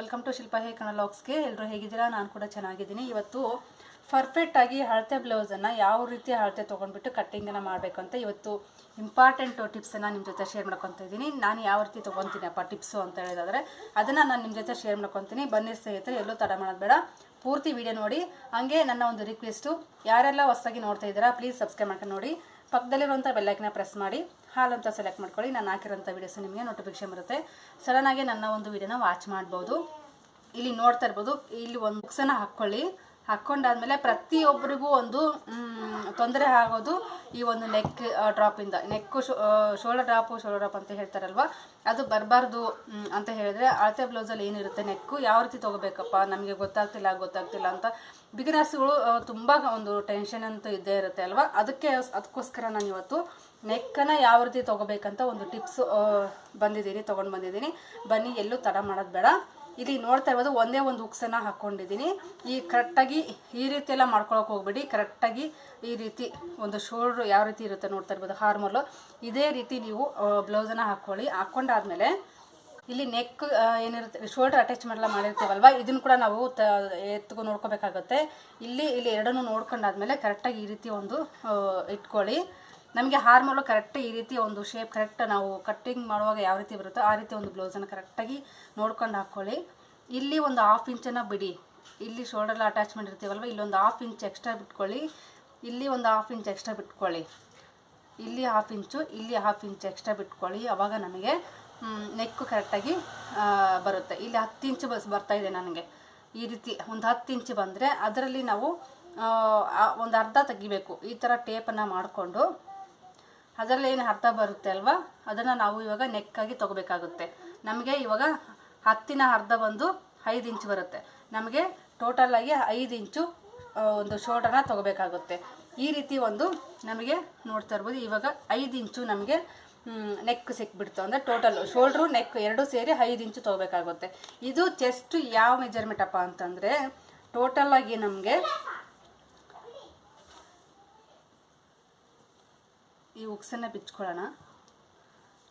Welcome to Shilpa hey Kannada ಎಲ್ಲರೂ ಹೇಗಿದ್ದೀರಾ? ನಾನು ಕೂಡ ಚೆನ್ನಾಗಿದ್ದೀನಿ. ಇವತ್ತು ಪರ್ಫೆಕ್ಟಾಗಿ ಅಳತೆ ಬ್ಲೌಸನ್ನು ಯಾವ ರೀತಿ ಅಳತೆ ತೊಗೊಂಡ್ಬಿಟ್ಟು ಕಟ್ಟಿಂಗನ್ನು ಮಾಡಬೇಕು ಅಂತ ಇವತ್ತು ಇಂಪಾರ್ಟೆಂಟ್ ಟಿಪ್ಸನ್ನು ನಿಮ್ಮ ಜೊತೆ ಶೇರ್ ಮಾಡ್ಕೊತಾ ಇದ್ದೀನಿ. ನಾನು ಯಾವ ರೀತಿ ತೊಗೊತೀನಪ್ಪ ಟಿಪ್ಸು ಅಂತ ಹೇಳಿದಾದರೆ, ಅದನ್ನು ನಾನು ನಿಮ್ಮ ಜೊತೆ ಶೇರ್ ಮಾಡ್ಕೊತೀನಿ. ಬನ್ನಿ ಸ್ನೇಹಿತರೆ, ಎಲ್ಲೂ ತಡ ಮಾಡೋದು ಬೇಡ. ಪೂರ್ತಿ ವಿಡಿಯೋ ನೋಡಿ. ಹಾಗೆ ನನ್ನ ಒಂದು ರಿಕ್ವೆಸ್ಟು ಯಾರೆಲ್ಲ ಹೊಸದಾಗಿ ನೋಡ್ತಾ ಇದ್ದೀರಾ ಪ್ಲೀಸ್ ಸಬ್ಸ್ಕ್ರೈಬ್ ಮಾಡ್ಕೊಂಡು ನೋಡಿ. ಪಕ್ಕದಲ್ಲಿರುವಂಥ ಬೆಲ್ಲೈಕನ್ನ ಪ್ರೆಸ್ ಮಾಡಿ. ಹಾಲ್ ಅಂತ ಸೆಲೆಕ್ಟ್ ಮಾಡ್ಕೊಳ್ಳಿ. ನಾನು ಹಾಕಿರೋಂಥ ವೀಡಿಯೋಸ್ ನಿಮಗೆ ನೋಟಿಫಿಕೇಶನ್ ಬರುತ್ತೆ. ಸಡನ್ನಾಗಿ ನನ್ನ ಒಂದು ವೀಡಿಯೋನ ವಾಚ್ ಮಾಡ್ಬೋದು. ಇಲ್ಲಿ ನೋಡ್ತಾ ಇರ್ಬೋದು. ಇಲ್ಲಿ ಒಂದು ಬುಕ್ಸನ್ನು ಹಾಕ್ಕೊಳ್ಳಿ ಹಾಕ್ಕೊಂಡಾದ್ಮೇಲೆ ಪ್ರತಿಯೊಬ್ಬರಿಗೂ ಒಂದು ತೊಂದರೆ ಆಗೋದು ಈ ಒಂದು neck ಡ್ರಾಪಿಂದ neck shoulder drop shoulder drop ಅಂತ ಹೇಳ್ತಾರಲ್ವ? ಅದು ಬರಬಾರ್ದು ಅಂತ ಹೇಳಿದ್ರೆ ಅಳತೆ ಬ್ಲೌಸಲ್ಲಿ ಏನಿರುತ್ತೆ ನೆಕ್ಕು ಯಾವ ರೀತಿ ತೊಗೋಬೇಕಪ್ಪ? ನಮಗೆ ಗೊತ್ತಾಗ್ತಿಲ್ಲ ಗೊತ್ತಾಗ್ತಿಲ್ಲ ಅಂತ. ಬಿಗಿನರ್ಸ್ಗಳು ತುಂಬ ಒಂದು ಟೆನ್ಷನ್ ಅಂತೂ ಇದ್ದೇ ಇರುತ್ತೆ ಅಲ್ವಾ? ಅದಕ್ಕೆ, ಅದಕ್ಕೋಸ್ಕರ ನಾನು ಇವತ್ತು ನೆಕ್ಕನ್ನು ಯಾವ ರೀತಿ ತೊಗೋಬೇಕಂತ ಒಂದು ಟಿಪ್ಸ್ ಬಂದಿದ್ದೀನಿ, ತೊಗೊಂಡು ಬಂದಿದ್ದೀನಿ. ಬನ್ನಿ, ಎಲ್ಲೂ ತಡ ಮಾಡೋದು ಬೇಡ. ಇಲ್ಲಿ ನೋಡ್ತಾ ಇರ್ಬೋದು, ಒಂದೇ ಒಂದು ಉಕ್ಸನ್ನು ಹಾಕ್ಕೊಂಡಿದ್ದೀನಿ ಈ ಕರೆಕ್ಟಾಗಿ ಈ ರೀತಿ ಎಲ್ಲ ಮಾಡ್ಕೊಳಕ್ಕೆ ಹೋಗ್ಬೇಡಿ. ಕರೆಕ್ಟಾಗಿ ಈ ರೀತಿ ಒಂದು ಶೋಲ್ಡ್ರ್ ಯಾವ ರೀತಿ ಇರುತ್ತೆ ನೋಡ್ತಾ ಇರ್ಬೋದು, ಹಾರ್ಮೋಲು. ಇದೇ ರೀತಿ ನೀವು ಬ್ಲೌಸನ್ನು ಹಾಕ್ಕೊಳ್ಳಿ ಹಾಕ್ಕೊಂಡಾದ್ಮೇಲೆ ಇಲ್ಲಿ ನೆಕ್ ಏನಿರುತ್ತೆ, ಶೋಲ್ಡ್ರ್ ಅಟ್ಯಾಚ್ ಮಾಡಲ್ಲ ಮಾಡಿರ್ತೀವಲ್ವ, ಇದನ್ನು ಕೂಡ ನಾವು ತ ಎತ್ಕೊಂಡು ನೋಡ್ಕೋಬೇಕಾಗುತ್ತೆ. ಇಲ್ಲಿ ಇಲ್ಲಿ ಎರಡನ್ನೂ ನೋಡ್ಕೊಂಡಾದ್ಮೇಲೆ ಕರೆಕ್ಟಾಗಿ ಈ ರೀತಿ ಒಂದು ಇಟ್ಕೊಳ್ಳಿ. ನಮಗೆ ಹಾರ್ಮೋಲು ಕರೆಕ್ಟ್ ಈ ರೀತಿ ಒಂದು ಶೇಪ್ ಕರೆಕ್ಟ್ ನಾವು ಕಟ್ಟಿಂಗ್ ಮಾಡುವಾಗ ಯಾವ ರೀತಿ ಬರುತ್ತೋ ಆ ರೀತಿ ಒಂದು ಬ್ಲೌಸನ್ನು ಕರೆಕ್ಟಾಗಿ ನೋಡ್ಕೊಂಡು ಹಾಕ್ಕೊಳ್ಳಿ ಇಲ್ಲಿ ಒಂದು ಹಾಫ್ ಇಂಚನ್ನು ಬಿಡಿ. ಇಲ್ಲಿ ಶೋಲ್ಡರ್ ಅಟ್ಯಾಚ್ಮೆಂಟ್ ಇರ್ತೀವಲ್ವ? ಇಲ್ಲೊಂದು ಹಾಫ್ ಇಂಚ್ ಎಕ್ಸ್ಟ್ರಾ ಬಿಟ್ಕೊಳ್ಳಿ. ಇಲ್ಲಿ ಒಂದು ಹಾಫ್ ಇಂಚ್ ಎಕ್ಸ್ಟ್ರಾ ಬಿಟ್ಕೊಳ್ಳಿ. ಇಲ್ಲಿ ಹಾಫ್ ಇಂಚು ಇಲ್ಲಿ ಹಾಫ್ ಇಂಚ್ ಎಕ್ಸ್ಟ್ರಾ ಬಿಟ್ಕೊಳ್ಳಿ. ಆವಾಗ ನಮಗೆ ನೆಕ್ಕು ಕರೆಕ್ಟಾಗಿ ಬರುತ್ತೆ. ಇಲ್ಲಿ ಹತ್ತು ಇಂಚು ಬಸ್ ಇದೆ ನನಗೆ. ಈ ರೀತಿ ಒಂದು ಹತ್ತು ಇಂಚು ಬಂದರೆ ಅದರಲ್ಲಿ ನಾವು ಒಂದು ಅರ್ಧ ತೆಗಿಬೇಕು. ಈ ಥರ ಟೇಪನ್ನು ಮಾಡಿಕೊಂಡು ಅದರಲ್ಲಿ ಏನು ಅರ್ಧ ಬರುತ್ತೆ ಅಲ್ವಾ? ಅದನ್ನು ನಾವು ಇವಾಗ ನೆಕ್ಕಾಗಿ ತೊಗೋಬೇಕಾಗುತ್ತೆ. ನಮಗೆ ಇವಾಗ ಹತ್ತಿನ ಅರ್ಧ ಬಂದು ಐದು ಇಂಚು ಬರುತ್ತೆ. ನಮಗೆ ಟೋಟಲಾಗಿ ಐದು ಇಂಚು ಒಂದು ಶೋಲ್ಡರ್ನ ತೊಗೋಬೇಕಾಗುತ್ತೆ. ಈ ರೀತಿ ಒಂದು ನಮಗೆ ನೋಡ್ತಾ ಇರ್ಬೋದು. ಇವಾಗ ಐದು ಇಂಚು ನಮಗೆ ನೆಕ್ ಸಿಕ್ಬಿಡ್ತು. ಅಂದರೆ ಟೋಟಲ್ ಶೋಲ್ಡ್ರು ನೆಕ್ ಎರಡು ಸೇರಿ ಐದು ಇಂಚು ತೊಗೋಬೇಕಾಗುತ್ತೆ. ಇದು ಚೆಸ್ಟ್ ಯಾವ ಮೆಜರ್ಮೆಂಟಪ್ಪ ಅಂತಂದರೆ ಟೋಟಲಾಗಿ ನಮಗೆ ಈ ಉಕ್ಸನ್ನು ಬಿಚ್ಕೊಳ್ಳೋಣ.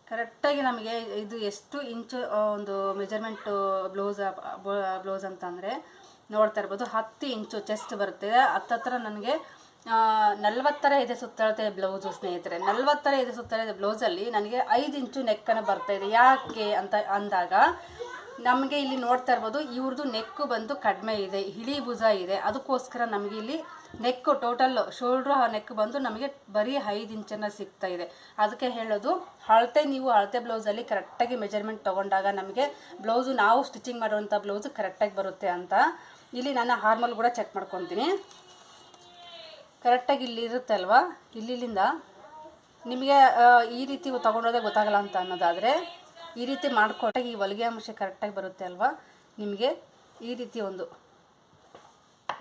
ಕರೆಕ್ಟಾಗಿ ನಮಗೆ ಇದು ಎಷ್ಟು ಇಂಚು ಒಂದು ಮೆಜರ್ಮೆಂಟು ಬ್ಲೌಸ್ ಬ್ಲೌಸ್ ಅಂತಂದರೆ ನೋಡ್ತಾ ಇರ್ಬೋದು, ಹತ್ತು ಇಂಚು ಚೆಸ್ಟ್ ಬರುತ್ತೆ. ಹತ್ತತ್ರ ನನಗೆ ನಲ್ವತ್ತರ ಇದೆ ಸುತ್ತಳತೆ ಬ್ಲೌಸು ಸ್ನೇಹಿತರೆ. ನಲ್ವತ್ತರ ಇದೆ ಸುತ್ತಳತೆ ಬ್ಲೌಸಲ್ಲಿ ನನಗೆ ಐದು ಇಂಚು ನೆಕ್ಕನ್ನು ಬರ್ತಾ ಇದೆ. ಯಾಕೆ ಅಂತ ಅಂದಾಗ, ನಮಗೆ ಇಲ್ಲಿ ನೋಡ್ತಾ ಇರ್ಬೋದು, ಇವ್ರದ್ದು ನೆಕ್ಕು ಬಂದು ಕಡಿಮೆ ಇದೆ, ಹಿಳಿ ಭುಜ ಇದೆ. ಅದಕ್ಕೋಸ್ಕರ ನಮಗೆ ಇಲ್ಲಿ ನೆಕ್ಕು ಟೋಟಲ್ ಶೋಲ್ಡ್ರು ನೆಕ್ ಬಂದು ನಮಗೆ ಬರೀ ಐದು ಇಂಚನ್ನು ಸಿಗ್ತಾ ಇದೆ. ಅದಕ್ಕೆ ಹೇಳೋದು, ಅಳತೆ ನೀವು ಅಳತೆ ಬ್ಲೌಸಲ್ಲಿ ಕರೆಕ್ಟಾಗಿ ಮೆಜರ್ಮೆಂಟ್ ತೊಗೊಂಡಾಗ ನಮಗೆ ಬ್ಲೌಸು ನಾವು ಸ್ಟಿಚಿಂಗ್ ಮಾಡುವಂಥ ಬ್ಲೌಸು ಕರೆಕ್ಟಾಗಿ ಬರುತ್ತೆ ಅಂತ ಇಲ್ಲಿ ನಾನು ಹಾರ್ಮಲ್ ಕೂಡ ಚೆಕ್ ಮಾಡ್ಕೊತೀನಿ. ಕರೆಕ್ಟಾಗಿ ಇಲ್ಲಿ ಇರುತ್ತೆ ಅಲ್ವಾ? ಇಲ್ಲಿಂದ ನಿಮಗೆ ಈ ರೀತಿ ತೊಗೊಂಡೋದೇ ಗೊತ್ತಾಗಲ್ಲ ಅಂತ ಅನ್ನೋದಾದರೆ ಈ ರೀತಿ ಮಾಡಿಕೊಟ್ಟಾಗ ಈ ಹೊಲಿಗೆ ಅಂಶ ಕರೆಕ್ಟಾಗಿ ಬರುತ್ತೆ ಅಲ್ವಾ? ನಿಮಗೆ ಈ ರೀತಿ ಒಂದು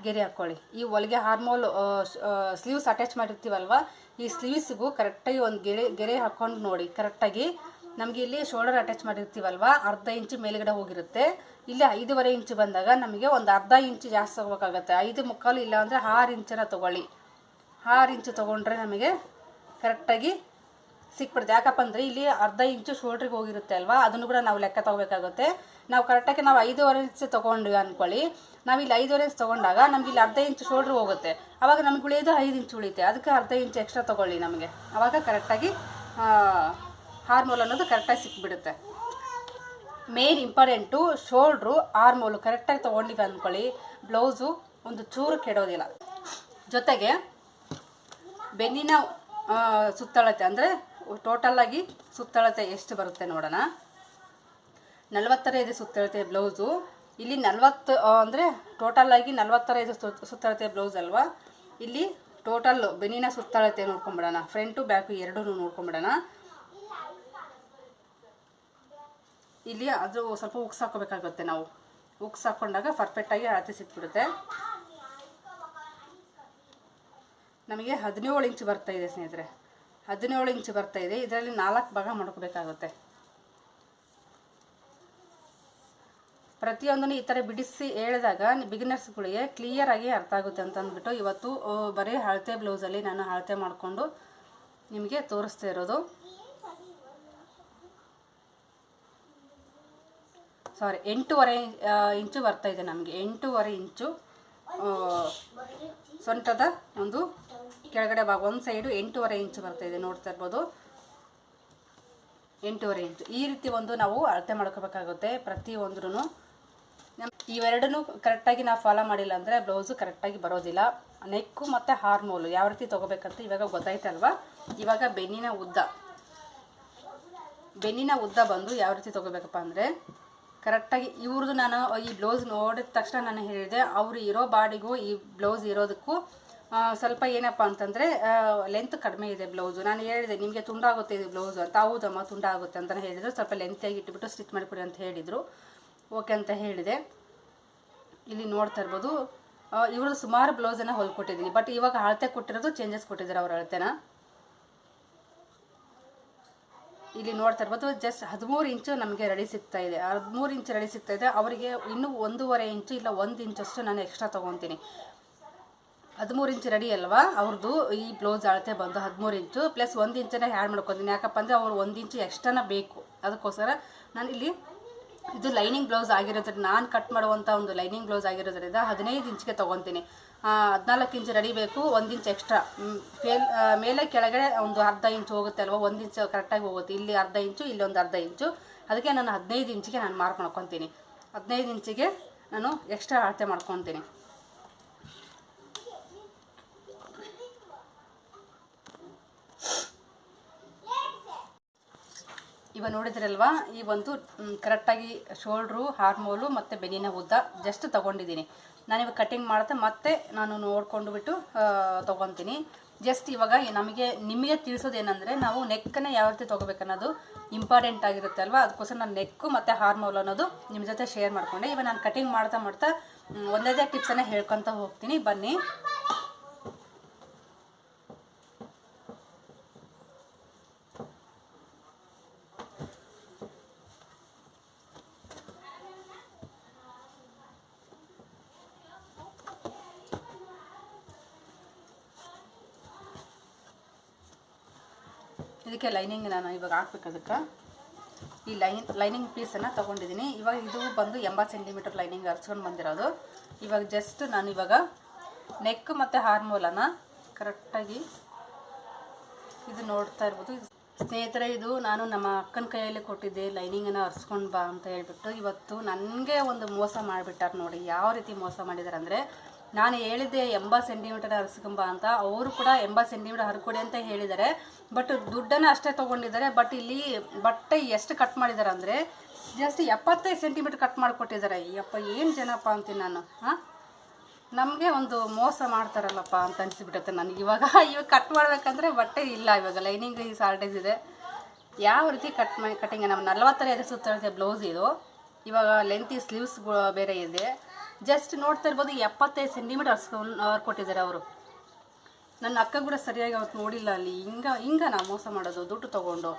ಗೆರೆ ಹಾಕ್ಕೊಳ್ಳಿ ಈ ಹೊಲಿಗೆ ಹಾರ್ಮೋಲ್ ಸ್ಲೀವ್ಸ್ ಅಟ್ಯಾಚ್ ಮಾಡಿರ್ತೀವಲ್ವ? ಈ ಸ್ಲೀವ್ಸ್ಗೂ ಕರೆಕ್ಟಾಗಿ ಒಂದು ಗೆರೆ ಗೆರೆ ಹಾಕ್ಕೊಂಡು ನೋಡಿ. ಕರೆಕ್ಟಾಗಿ ನಮಗೆ ಇಲ್ಲಿ ಶೋಲ್ಡರ್ ಅಟ್ಯಾಚ್ ಮಾಡಿರ್ತೀವಲ್ವ? ಅರ್ಧ ಇಂಚು ಮೇಲ್ಗಡೆ ಹೋಗಿರುತ್ತೆ. ಇಲ್ಲಿ ಐದೂವರೆ ಇಂಚು ಬಂದಾಗ ನಮಗೆ ಒಂದು ಅರ್ಧ ಇಂಚು ಜಾಸ್ತಿ ತೊಗೋಬೇಕಾಗತ್ತೆ. ಐದು ಮುಕ್ಕಾಲು ಇಲ್ಲ ಅಂದರೆ ಆರು ಇಂಚನ್ನ ತೊಗೊಳ್ಳಿ. ಆರು ಇಂಚು ತೊಗೊಂಡ್ರೆ ನಮಗೆ ಕರೆಕ್ಟಾಗಿ ಸಿಕ್ಬಿಡುತ್ತೆ ಯಾಕಪ್ಪ ಅಂದರೆ ಇಲ್ಲಿ ಅರ್ಧ ಇಂಚು ಶೋಲ್ಡ್ರಿಗೆ ಹೋಗಿರುತ್ತೆ ಅಲ್ವಾ? ಅದನ್ನು ಕೂಡ ನಾವು ಲೆಕ್ಕ ತೊಗೋಬೇಕಾಗುತ್ತೆ. ನಾವು ಕರೆಕ್ಟಾಗಿ ನಾವು ಐದೂವರೆ ಇಂಚು ತೊಗೊಂಡ್ವಿ ಅಂದ್ಕೊಳ್ಳಿ ನಾವು ಇಲ್ಲಿ ಐದೂವರೆ ಇಂಚ್ ತೊಗೊಂಡಾಗ ನಮ್ಗೆ ಇಲ್ಲಿ ಅರ್ಧ ಇಂಚು ಶೋಲ್ಡ್ರ್ ಹೋಗುತ್ತೆ. ಆವಾಗ ನಮ್ಗೆ ಉಳಿಯೋದು ಐದು ಇಂಚು ಉಳಿಯುತ್ತೆ. ಅದಕ್ಕೆ ಅರ್ಧ ಇಂಚು ಎಕ್ಸ್ಟ್ರಾ ತೊಗೊಳ್ಳಿ ನಮಗೆ. ಆವಾಗ ಕರೆಕ್ಟಾಗಿ ಹಾರ್ಮೋಲ್ ಅನ್ನೋದು ಕರೆಕ್ಟಾಗಿ ಸಿಕ್ಬಿಡುತ್ತೆ. ಮೇನ್ ಇಂಪಾರ್ಟೆಂಟು ಶೋಲ್ಡ್ರು ಆರ್ಮೋಲು ಕರೆಕ್ಟಾಗಿ ತೊಗೊಂಡಿವಿ ಅಂದ್ಕೊಳ್ಳಿ ಬ್ಲೌಸು ಒಂದು ಚೂರು ಕೆಡೋದಿಲ್ಲ. ಜೊತೆಗೆ ಬೆನ್ನಿನ ಸುತ್ತಳತೆ ಅಂದರೆ ಟೋಟಲಾಗಿ ಸುತ್ತಳತೆ ಎಷ್ಟು ಬರುತ್ತೆ ನೋಡೋಣ. ನಲವತ್ತರ ಇದೆ ಸುತ್ತಳತೆ ಬ್ಲೌಸು. ಇಲ್ಲಿ ನಲ್ವತ್ತು ಅಂದರೆ ಟೋಟಲಾಗಿ ನಲ್ವತ್ತರ ಇದೆ ಸುತ್ತಳತೆ ಬ್ಲೌಸ್ ಅಲ್ವಾ? ಇಲ್ಲಿ ಟೋಟಲ್ ಬೆನಿನ ಸುತ್ತಳತೆ ನೋಡ್ಕೊಂಬಿಡೋಣ. ಫ್ರಂಟು ಬ್ಯಾಕು ಎರಡೂ ನೋಡ್ಕೊಂಬಿಡೋಣ. ಇಲ್ಲಿ ಅದು ಸ್ವಲ್ಪ ಉಕ್ಸ್ ಹಾಕೋಬೇಕಾಗುತ್ತೆ ನಾವು. ಉಕ್ಸ್ ಹಾಕ್ಕೊಂಡಾಗ ಪರ್ಫೆಕ್ಟಾಗಿ ಅಳತೆ ಸಿಕ್ಬಿಡುತ್ತೆ. ನಮಗೆ ಹದಿನೇಳು ಇಂಚ್ ಬರ್ತಾ ಇದೆ ಸ್ನೇಹಿತರೆ. ಹದಿನೇಳು ಇಂಚು ಬರ್ತಾ ಇದೆ. ಇದರಲ್ಲಿ ನಾಲ್ಕು ಭಾಗ ಮಾಡ್ಕೋಬೇಕಾಗುತ್ತೆ. ಪ್ರತಿಯೊಂದನ್ನು ಈ ಥರ ಬಿಡಿಸಿ ಹೇಳಿದಾಗ ಬಿಗಿನರ್ಸ್ಗಳಿಗೆ ಕ್ಲಿಯರಾಗಿ ಅರ್ಥ ಆಗುತ್ತೆ ಅಂತ ಅಂದ್ಬಿಟ್ಟು ಇವತ್ತು ಬರೀ ಅಳತೆ ಬ್ಲೌಸಲ್ಲಿ ನಾನು ಅಳತೆ ಮಾಡಿಕೊಂಡು ನಿಮಗೆ ತೋರಿಸ್ತಾ ಇರೋದು. ಸಾರಿ ಎಂಟೂವರೆ ಇಂಚು ಬರ್ತಾ ಇದೆ ನಮಗೆ. ಎಂಟೂವರೆ ಇಂಚು ಸೊಂಟದ ಒಂದು ಕೆಳಗಡೆ ಭಾಗ ಒಂದು ಸೈಡು ಎಂಟೂವರೆ ಇಂಚು ಬರ್ತಾ ಇದೆ ನೋಡ್ತಾ ಇರ್ಬೋದು. ಎಂಟೂವರೆ ಇಂಚು ಈ ರೀತಿ ಒಂದು ನಾವು ಅಳತೆ ಮಾಡ್ಕೋಬೇಕಾಗುತ್ತೆ ಪ್ರತಿಯೊಂದ್ರೂ ಇವೆರಡನ್ನೂ ಕರೆಕ್ಟಾಗಿ ನಾವು ಫಾಲೋ ಮಾಡಿಲ್ಲ ಅಂದರೆ ಬ್ಲೌಸು ಕರೆಕ್ಟಾಗಿ ಬರೋದಿಲ್ಲ. ನೆಕ್ಕು ಮತ್ತು ಹಾರ್ಮೋಲು ಯಾವ ರೀತಿ ತೊಗೋಬೇಕಂತ ಇವಾಗ ಗೊತ್ತಾಯ್ತಲ್ವ ಇವಾಗ ಬೆನ್ನಿನ ಉದ್ದ. ಬೆನ್ನಿನ ಉದ್ದ ಬಂದು ಯಾವ ರೀತಿ ತೊಗೋಬೇಕಪ್ಪ ಅಂದರೆ ಕರೆಕ್ಟಾಗಿ ಇವ್ರದ್ದು ನಾನು ಈ ಬ್ಲೌಸ್ ನೋಡಿದ ತಕ್ಷಣ ನಾನು ಹೇಳಿದೆ, ಅವರು ಇರೋ ಬಾಡಿಗೂ ಈ ಬ್ಲೌಸ್ ಇರೋದಕ್ಕೂ ಸ್ವಲ್ಪ ಏನಪ್ಪ ಅಂತಂದರೆ ಲೆಂತ್ ಕಡಿಮೆ ಇದೆ ಬ್ಲೌಸು ನಾನು ಹೇಳಿದೆ, ನಿಮಗೆ ತುಂಡಾಗುತ್ತೆ ಇದು ಬ್ಲೌಸು ಅಂತ. ಹೌದಮ್ಮ, ತುಂಡಾಗುತ್ತೆ ಅಂತ ಹೇಳಿದರು. ಸ್ವಲ್ಪ ಲೆಂತಿಯಾಗಿ ಇಟ್ಬಿಟ್ಟು ಸ್ಟಿಚ್ ಮಾಡಿಕೊಡಿ ಅಂತ ಹೇಳಿದರು. ಓಕೆ ಅಂತ ಹೇಳಿದೆ. ಇಲ್ಲಿ ನೋಡ್ತಾ ಇರ್ಬೋದು. ಇವರು ಸುಮಾರು ಬ್ಲೌಸನ್ನು ಹೊಲ್ಕೊಟ್ಟಿದ್ದೀನಿ ಬಟ್ ಇವಾಗ ಅಳತೆ ಕೊಟ್ಟಿರೋದು ಚೇಂಜಸ್ ಕೊಟ್ಟಿದ್ದಾರೆ ಅವ್ರ ಅಳತೆನ. ಇಲ್ಲಿ ನೋಡ್ತಾ ಇರ್ಬೋದು ಜಸ್ಟ್ ಹದಿಮೂರು ಇಂಚು ನಮಗೆ ರೆಡಿ ಸಿಗ್ತಾ ಇದೆ. ಹದಿಮೂರು ಇಂಚು ರೆಡಿ ಸಿಗ್ತಾ ಇದೆ. ಅವರಿಗೆ ಇನ್ನೂ ಒಂದೂವರೆ ಇಂಚು ಇಲ್ಲ ಒಂದು ಇಂಚಷ್ಟು ನಾನು ಎಕ್ಸ್ಟ್ರಾ ತೊಗೊತೀನಿ. ಹದಿಮೂರು ಇಂಚು ರೆಡಿ ಅಲ್ವಾ? ಅವ್ರದ್ದು ಈ ಬ್ಲೌಸ್ ಅಳತೆ ಬಂದು ಹದಿಮೂರು ಇಂಚು. ಪ್ಲಸ್ ಒಂದು ಇಂಚನ್ನ ಆ್ಯಡ್ ಮಾಡ್ಕೊತೀನಿ. ಯಾಕಪ್ಪ ಅಂದರೆ ಅವ್ರು ಒಂದು ಇಂಚು ಎಕ್ಸ್ಟ್ರಾನ ಬೇಕು. ಅದಕ್ಕೋಸ್ಕರ ನಾನು ಇಲ್ಲಿ ಇದು ಲೈನಿಂಗ್ ಬ್ಲೌಸ್ ಆಗಿರೋದ್ರಿಂದ ನಾನು ಕಟ್ ಮಾಡುವಂಥ ಒಂದು ಲೈನಿಂಗ್ ಬ್ಲೌಸ್ ಆಗಿರೋದ್ರಿಂದ ಹದಿನೈದು ಇಂಚಿಗೆ ತೊಗೊತೀನಿ. ಹದಿನಾಲ್ಕು ಇಂಚು ರೆಡಿ ಬೇಕು, ಒಂದು ಇಂಚ್ ಎಕ್ಸ್ಟ್ರಾ ಫೇಲ್ ಮೇಲೆ ಕೆಳಗಡೆ ಒಂದು ಅರ್ಧ ಇಂಚು ಹೋಗುತ್ತೆ ಅಲ್ವಾ? ಒಂದು ಇಂಚು ಕರೆಕ್ಟಾಗಿ ಹೋಗುತ್ತೆ. ಇಲ್ಲಿ ಅರ್ಧ ಇಂಚು, ಇಲ್ಲಿ ಒಂದು ಅರ್ಧ ಇಂಚು. ಅದಕ್ಕೆ ನಾನು ಹದಿನೈದು ಇಂಚಿಗೆ ನಾನು ಮಾರ್ಕ್ ಮಾಡ್ಕೊತೀನಿ. ಹದಿನೈದು ಇಂಚಿಗೆ ನಾನು ಎಕ್ಸ್ಟ್ರಾ ಅಳತೆ ಮಾಡ್ಕೊತೀನಿ. ಇವಾಗ ನೋಡಿದ್ರಲ್ವಾ? ಈ ಒಂದು ಕರೆಕ್ಟಾಗಿ ಶೋಲ್ಡ್ರು ಹಾರ್ಮೋಲು ಮತ್ತು ಬೆನಿನ ಉದ್ದ ಜಸ್ಟ್ ತೊಗೊಂಡಿದ್ದೀನಿ. ನಾನಿವಾಗ ಕಟ್ಟಿಂಗ್ ಮಾಡ್ತಾ ಮತ್ತೆ ನಾನು ನೋಡ್ಕೊಂಡು ಬಿಟ್ಟು ತೊಗೊತೀನಿ. ಜಸ್ಟ್ ಇವಾಗ ನಮಗೆ, ನಿಮಗೆ ತಿಳಿಸೋದೇನೆಂದರೆ ನಾವು ನೆಕ್ಕನ್ನು ಯಾವ ರೀತಿ ತೊಗೋಬೇಕನ್ನೋದು ಇಂಪಾರ್ಟೆಂಟ್ ಆಗಿರುತ್ತೆ ಅಲ್ವಾ? ಅದಕ್ಕೋಸ್ಕರ ನಾನು ನೆಕ್ಕು ಮತ್ತು ಹಾರ್ಮೋಲ್ ಅನ್ನೋದು ನಿಮ್ಮ ಜೊತೆ ಶೇರ್ ಮಾಡಿಕೊಂಡೆ. ಇವಾಗ ನಾನು ಕಟ್ಟಿಂಗ್ ಮಾಡ್ತಾ ಮಾಡ್ತಾ ಒಂದೊಂದೇ ಟಿಪ್ಸನ್ನು ಹೇಳ್ಕೊತ ಹೋಗ್ತೀನಿ. ಬನ್ನಿ. ಇದಕ್ಕೆ ಲೈನಿಂಗ್ ನಾನು ಇವಾಗ ಹಾಕ್ಬೇಕು ಅದಕ್ಕೆ. ಈ ಲೈನ್ ಲೈನಿಂಗ್ ಪೀಸನ್ನು ತೊಗೊಂಡಿದ್ದೀನಿ. ಇವಾಗ ಇದು ಬಂದು ಎಂಬತ್ತು ಸೆಂಟಿಮೀಟರ್ ಲೈನಿಂಗ್ ಹರ್ಸ್ಕೊಂಡು ಬಂದಿರೋದು. ಇವಾಗ ಜಸ್ಟ್ ನಾನು ಇವಾಗ ನೆಕ್ ಮತ್ತು ಹಾರ್ಮೋಲನ್ನು ಕರೆಕ್ಟಾಗಿ ಇದು ನೋಡ್ತಾ ಇರ್ಬೋದು. ಸ್ನೇಹಿತರೆ, ಇದು ನಾನು ನಮ್ಮ ಅಕ್ಕನ ಕೈಯಲ್ಲಿ ಕೊಟ್ಟಿದ್ದೆ. ಲೈನಿಂಗನ್ನು ಹರ್ಸ್ಕೊಂಡು ಬಾ ಅಂತ ಹೇಳ್ಬಿಟ್ಟು ಇವತ್ತು ನನಗೆ ಒಂದು ಮೋಸ ಮಾಡಿಬಿಟ್ಟಾರೆ ನೋಡಿ. ಯಾವ ರೀತಿ ಮೋಸ ಮಾಡಿದ್ದಾರೆ ಅಂದರೆ ನಾನು ಹೇಳಿದ್ದೆ ಎಂಬತ್ತು ಸೆಂಟಿಮೀಟರ್ ಹರಿಸ್ಕೊಂಬ ಅಂತ. ಅವರು ಕೂಡ ಎಂಬತ್ತು ಸೆಂಟಿಮೀಟರ್ ಹರ್ಕೊಡಿ ಅಂತ ಹೇಳಿದ್ದಾರೆ. ಬಟ್ ದುಡ್ಡನ್ನು ಅಷ್ಟೇ ತೊಗೊಂಡಿದ್ದಾರೆ. ಬಟ್ ಇಲ್ಲಿ ಬಟ್ಟೆ ಎಷ್ಟು ಕಟ್ ಮಾಡಿದ್ದಾರೆ ಅಂದರೆ ಜಸ್ಟ್ ಎಪ್ಪತ್ತೈದು ಸೆಂಟಿಮೀಟರ್ ಕಟ್ ಮಾಡಿಕೊಟ್ಟಿದ್ದಾರೆ. ಯಪ್ಪ, ಏನು ಜನಪ್ಪ ಅಂತೀನಿ ನಾನು, ಹಾಂ? ನಮಗೆ ಒಂದು ಮೋಸ ಮಾಡ್ತಾರಲ್ಲಪ್ಪ ಅಂತ ಅನಿಸ್ಬಿಟ್ಟೈತೆ ನನಗೆ. ಇವಾಗ ಇವಾಗ ಕಟ್ ಮಾಡಬೇಕಂದ್ರೆ ಬಟ್ಟೆ ಇಲ್ಲ ಇವಾಗ. ಲೈನಿಂಗ್ ಈ ಶಾರ್ಟೇಜ್ ಇದೆ. ಯಾವ ರೀತಿ ಕಟ್ ಮಾಡಿ ಕಟ್ಟಿಂಗ್ ನಮ್ಮ ನಲ್ವತ್ತೈದು ಸುತ್ತ ಬ್ಲೌಸ್ ಇದು. ಇವಾಗ ಲೆಂತಿ ಸ್ಲೀವ್ಸ್ ಬೇರೆ ಇದೆ. ಜಸ್ಟ್ ನೋಡ್ತಾ ಇರ್ಬೋದು ಎಪ್ಪತ್ತೈದು ಸೆಂಟಿಮೀಟರ್ ಕೊಟ್ಟಿದ್ದಾರೆ ಅವರು. ನನ್ನ ಅಕ್ಕ ಕೂಡ ಸರಿಯಾಗಿ ಅವತ್ತು ನೋಡಿಲ್ಲ ಅಲ್ಲಿ. ಹಿಂಗ ಹಿಂಗ ನಾ ಮೋಸ ಮಾಡೋದು, ದುಡ್ಡು ತೊಗೊಂಡು.